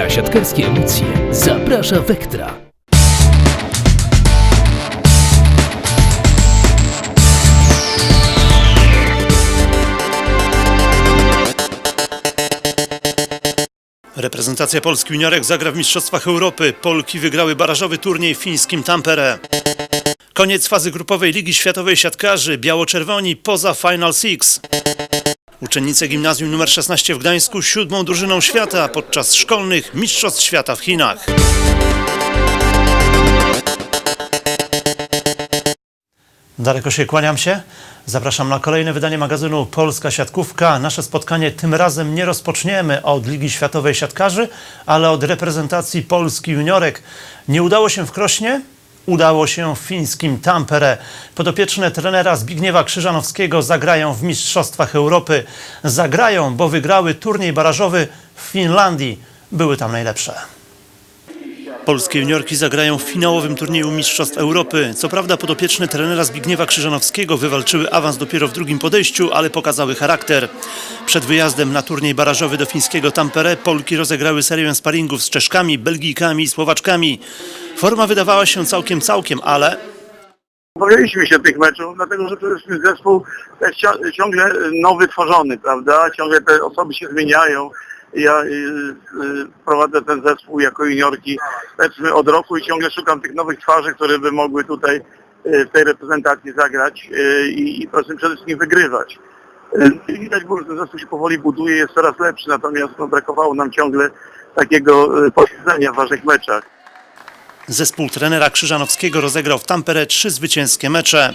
Na siatkarskie emocje zaprasza Vectra. Reprezentacja Polski juniorek zagra w Mistrzostwach Europy. Polki wygrały barażowy turniej w fińskim Tampere. Koniec fazy grupowej Ligi Światowej Siatkarzy. Biało-czerwoni poza Final Six. Uczennice gimnazjum nr 16 w Gdańsku siódmą drużyną świata podczas szkolnych Mistrzostw Świata w Chinach. Darek Osiej, kłaniam się. Zapraszam na kolejne wydanie magazynu Polska Siatkówka. Nasze spotkanie tym razem nie rozpoczniemy od Ligi Światowej Siatkarzy, ale od reprezentacji Polski juniorek. Nie udało się w Krośnie, udało się w fińskim Tampere. Podopieczne trenera Zbigniewa Krzyżanowskiego zagrają w Mistrzostwach Europy. Zagrają, bo wygrały turniej barażowy w Finlandii. Były tam najlepsze. Polskie juniorki zagrają w finałowym turnieju Mistrzostw Europy. Co prawda podopieczne trenera Zbigniewa Krzyżanowskiego wywalczyły awans dopiero w drugim podejściu, ale pokazały charakter. Przed wyjazdem na turniej barażowy do fińskiego Tampere Polki rozegrały serię sparingów z Czeszkami, Belgijkami i Słowaczkami. Forma wydawała się całkiem całkiem, ale Obawialiśmy się tych meczów, dlatego że zespół jest cia- ciągle nowy tworzony, prawda? Ciągle te osoby się zmieniają. Ja y, y, prowadzę ten zespół jako juniorki powiedzmy od roku i ciągle szukam tych nowych twarzy, które by mogły tutaj y, w tej reprezentacji zagrać i, i przede wszystkim wygrywać. Widać było, że ten zespół się powoli buduje, jest coraz lepszy, natomiast no, brakowało nam ciągle takiego posiedzenia w ważnych meczach. zespół trenera Krzyżanowskiego rozegrał w Tampere trzy zwycięskie mecze.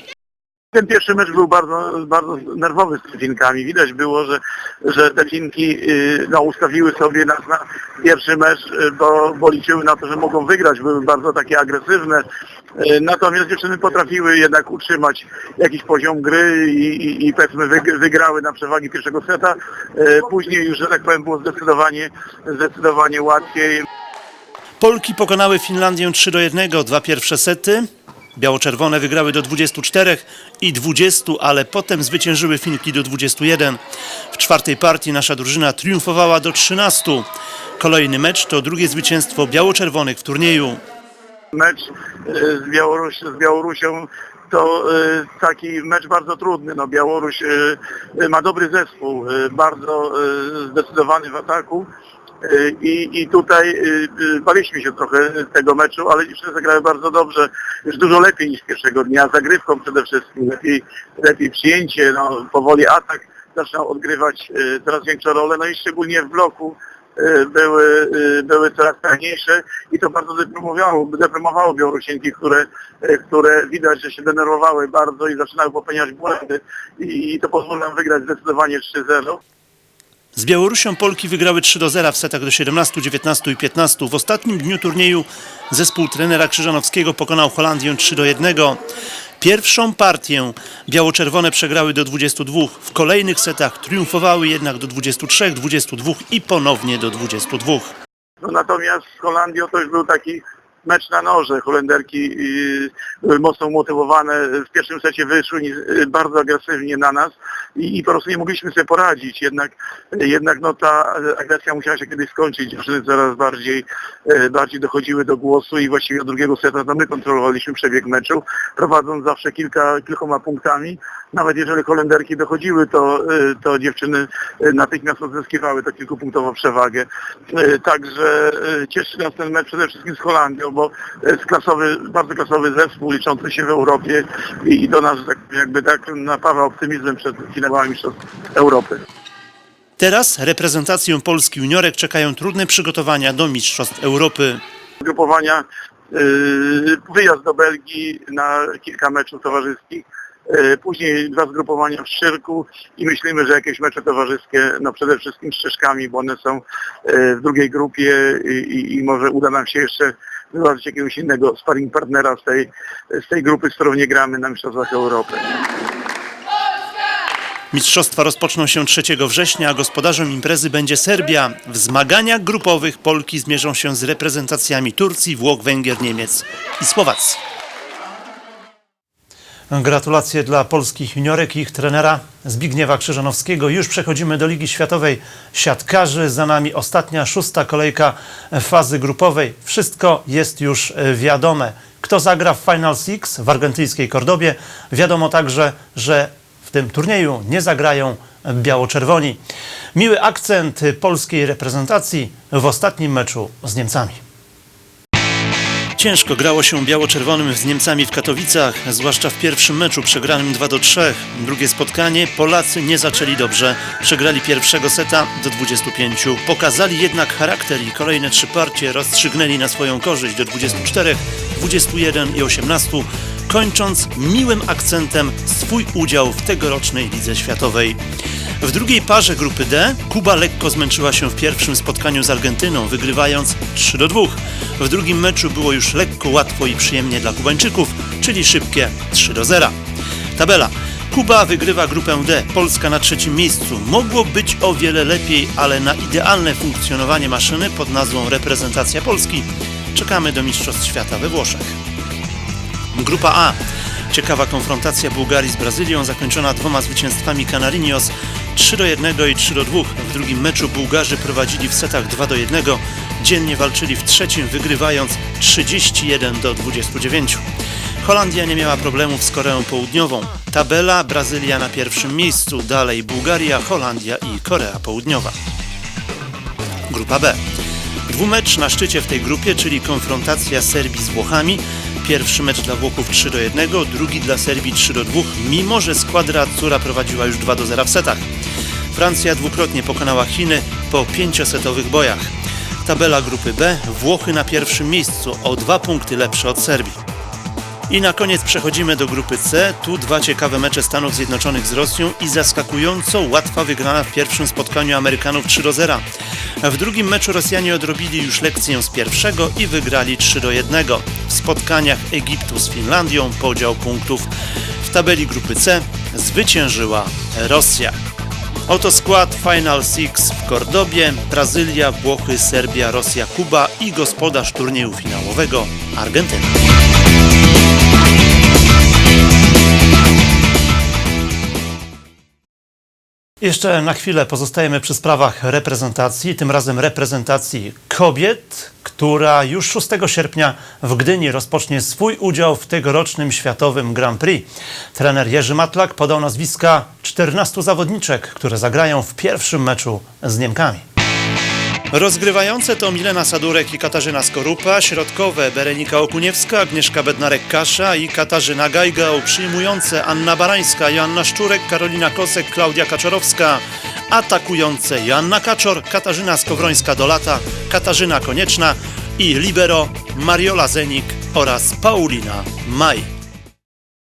Ten pierwszy mecz był bardzo, bardzo nerwowy z Finkami. Widać było, że, że te Finki y, no, ustawiły sobie nas na pierwszy mecz, y, bo, bo liczyły na to, że mogą wygrać. Były bardzo takie agresywne. Y, Natomiast dziewczyny potrafiły jednak utrzymać jakiś poziom gry i, i, i powiedzmy wyg- wygrały na przewagi pierwszego seta. Później już, że tak powiem, było zdecydowanie, zdecydowanie łatwiej. Polki pokonały Finlandię 3 do 1, dwa pierwsze sety. Biało-czerwone wygrały do 24 i 20, ale potem zwyciężyły Finki do 21. W czwartej partii nasza drużyna triumfowała do 13. Kolejny mecz to drugie zwycięstwo biało-czerwonych w turnieju. mecz e, z, Białoruś, z Białorusią to e, taki mecz bardzo trudny. No, Białoruś e, ma dobry zespół, bardzo zdecydowany w ataku. I, I tutaj e, e, baliśmy się trochę tego meczu, ale dziewczyny zagrały bardzo dobrze, już dużo lepiej niż pierwszego dnia, zagrywką przede wszystkim, lepiej, lepiej przyjęcie, no, powoli atak zaczynał odgrywać e, coraz większą rolę, no i szczególnie w bloku były, były coraz trudniejsze. I to bardzo deprymowało, deprymowało Białorusinki, które, które widać, że się denerwowały bardzo i zaczynały popełniać błędy. I, i to pozwoliło nam wygrać zdecydowanie 3-0. Z Białorusią Polki wygrały 3 do 0 w setach do 17, 19 i 15. W ostatnim dniu turnieju zespół trenera Krzyżanowskiego pokonał Holandię 3 do 1. Pierwszą partię biało-czerwone przegrały do 22. W kolejnych setach triumfowały jednak do 23, 22 i ponownie do 22. No, natomiast z Holandią to już był taki mecz na noże. Holenderki y, były mocno umotywowane. W pierwszym secie wyszły y, bardzo agresywnie na nas i, i po prostu nie mogliśmy sobie poradzić. Jednak, jednak no, ta agresja musiała się kiedyś skończyć. Dziewczyny coraz bardziej, y, bardziej dochodziły do głosu i właściwie od drugiego seta to my kontrolowaliśmy przebieg meczu, prowadząc zawsze kilka, kilkoma punktami. Nawet jeżeli Holenderki dochodziły, to, y, to dziewczyny y, natychmiast odzyskiwały to kilkupunktową przewagę. Y, Także cieszy nas ten mecz przede wszystkim z Holandią, bo jest klasowy, bardzo klasowy zespół liczący się w Europie i, to nas tak, jakby tak napawa optymizmem przed finałami Mistrzostw Europy. Teraz reprezentację Polski juniorek czekają trudne przygotowania do Mistrzostw Europy. Grupowania wyjazd do Belgii na kilka meczów towarzyskich. Y, Później dwa zgrupowania w Szczyrku i myślimy, że jakieś mecze towarzyskie, no przede wszystkim z Czeszkami, bo one są y, w drugiej grupie i, i, może uda nam się jeszcze wybrać jakiegoś innego sparring partnera z tej, z tej grupy, z którą nie gramy na Mistrzostwach Europy. Mistrzostwa rozpoczną się 3 września, a gospodarzem imprezy będzie Serbia. W zmaganiach grupowych Polki zmierzą się z reprezentacjami Turcji, Włoch, Węgier, Niemiec i Słowacji. Gratulacje dla polskich juniorek i ich trenera Zbigniewa Krzyżanowskiego. Już przechodzimy do Ligi Światowej Siatkarzy. Za nami ostatnia, szósta kolejka fazy grupowej. Wszystko jest już e, wiadome. Kto zagra w Final Six w argentyńskiej Kordobie? Wiadomo także, że w tym turnieju nie zagrają biało-czerwoni. Miły akcent polskiej reprezentacji w ostatnim meczu z Niemcami. Ciężko grało się biało-czerwonym z Niemcami w Katowicach, zwłaszcza w pierwszym meczu przegranym 2 do 3. Drugie spotkanie Polacy nie zaczęli dobrze. Przegrali pierwszego seta do 25. Pokazali jednak charakter i kolejne trzy partie rozstrzygnęli na swoją korzyść do 24, 21 i 18, kończąc miłym akcentem swój udział w tegorocznej Lidze Światowej. W drugiej parze grupy D Kuba lekko zmęczyła się w pierwszym spotkaniu z Argentyną, wygrywając 3 do 2. W drugim meczu było już lekko, łatwo i przyjemnie dla Kubańczyków, czyli szybkie 3 do 0. Tabela. Kuba wygrywa grupę D, Polska na trzecim miejscu. Mogło być o wiele lepiej, ale na idealne funkcjonowanie maszyny pod nazwą reprezentacja Polski czekamy do Mistrzostw Świata we Włoszech. Grupa A. Ciekawa konfrontacja Bułgarii z Brazylią, zakończona dwoma zwycięstwami Canarinos 3 do 1 i 3 do 2. W drugim meczu Bułgarzy prowadzili w setach 2 do 1. Dziennie walczyli w trzecim, wygrywając 31 do 29. Holandia nie miała problemów z Koreą Południową. Tabela Brazylia na pierwszym miejscu, dalej Bułgaria, Holandia i Korea Południowa. Grupa B. Dwumecz na szczycie w tej grupie, czyli konfrontacja Serbii z Włochami. Pierwszy mecz dla Włochów 3 do 1, drugi dla Serbii 3 do 2, mimo że składra Cura prowadziła już 2 do 0 w setach. Francja dwukrotnie pokonała Chiny po pięciosetowych bojach. Tabela grupy B, Włochy na pierwszym miejscu, o dwa punkty lepsze od Serbii. I na koniec przechodzimy do grupy C. Tu dwa ciekawe mecze Stanów Zjednoczonych z Rosją i zaskakująco łatwa wygrana w pierwszym spotkaniu Amerykanów 3 do 0. W drugim meczu Rosjanie odrobili już lekcję z pierwszego i wygrali 3 do 1. W spotkaniach Egiptu z Finlandią podział punktów. W tabeli grupy C zwyciężyła Rosja. Oto skład Final Six w Kordobie, Brazylia, Włochy, Serbia, Rosja, Kuba i gospodarz turnieju finałowego Argentyna. Jeszcze na chwilę pozostajemy przy sprawach reprezentacji, tym razem reprezentacji kobiet, która już 6 sierpnia w Gdyni rozpocznie swój udział w tegorocznym Światowym Grand Prix. Trener Jerzy Matlak podał nazwiska 14 zawodniczek, które zagrają w pierwszym meczu z Niemkami. Rozgrywające to Milena Sadurek i Katarzyna Skorupa, środkowe Berenika Okuniewska, Agnieszka Bednarek-Kasza i Katarzyna Gajgał, przyjmujące Anna Barańska, Joanna Szczurek, Karolina Kosek, Klaudia Kaczorowska, atakujące Joanna Kaczor, Katarzyna Skowrońska-Dolata, Katarzyna Konieczna i libero Mariola Zenik oraz Paulina Maj.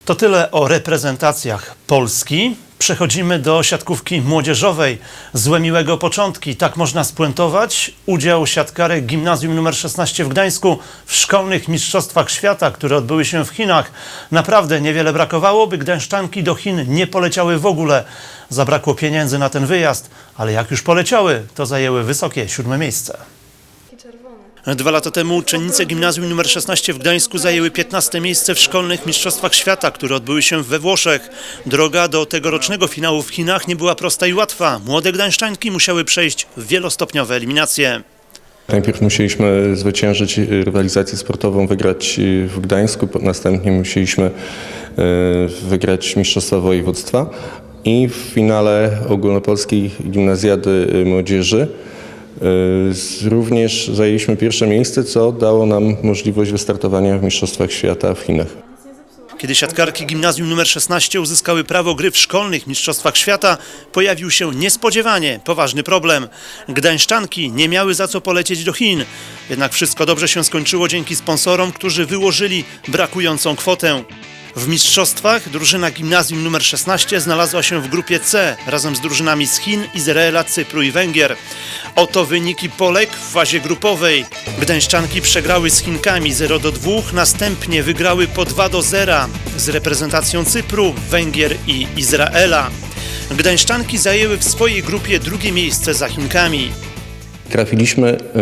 To tyle o reprezentacjach Polski. Przechodzimy do siatkówki młodzieżowej. Złe miłego początki. Tak można spuentować udział siatkarek Gimnazjum nr 16 w Gdańsku w szkolnych mistrzostwach świata, które odbyły się w Chinach. Naprawdę niewiele brakowało, by gdańszczanki do Chin nie poleciały w ogóle. Zabrakło pieniędzy na ten wyjazd, ale jak już poleciały, to zajęły wysokie siódme miejsce. Dwa lata temu uczennice gimnazjum nr 16 w Gdańsku zajęły 15 miejsce w szkolnych mistrzostwach świata, które odbyły się we Włoszech. Droga do tegorocznego finału w Chinach nie była prosta i łatwa. Młode gdańszczanki musiały przejść wielostopniowe eliminacje. Najpierw musieliśmy zwyciężyć rywalizację sportową, wygrać w Gdańsku, następnie musieliśmy e, wygrać Mistrzostwa Województwa i w finale ogólnopolskiej gimnazjady e, młodzieży e, również zajęliśmy pierwsze miejsce, co dało nam możliwość wystartowania w Mistrzostwach Świata w Chinach. Kiedy siatkarki gimnazjum nr 16 uzyskały prawo gry w szkolnych mistrzostwach świata, pojawił się niespodziewanie poważny problem. Gdańszczanki nie miały za co polecieć do Chin. Jednak wszystko dobrze się skończyło dzięki sponsorom, którzy wyłożyli brakującą kwotę. W mistrzostwach drużyna gimnazjum nr 16 znalazła się w grupie C razem z drużynami z Chin, Izraela, Cypru i Węgier. Oto wyniki Polek w fazie grupowej. Gdańszczanki przegrały z Chinkami 0 do 2, następnie wygrały po 2 do 0 z reprezentacją Cypru, Węgier i Izraela. Gdańszczanki zajęły w swojej grupie drugie miejsce za Chinkami. Trafiliśmy na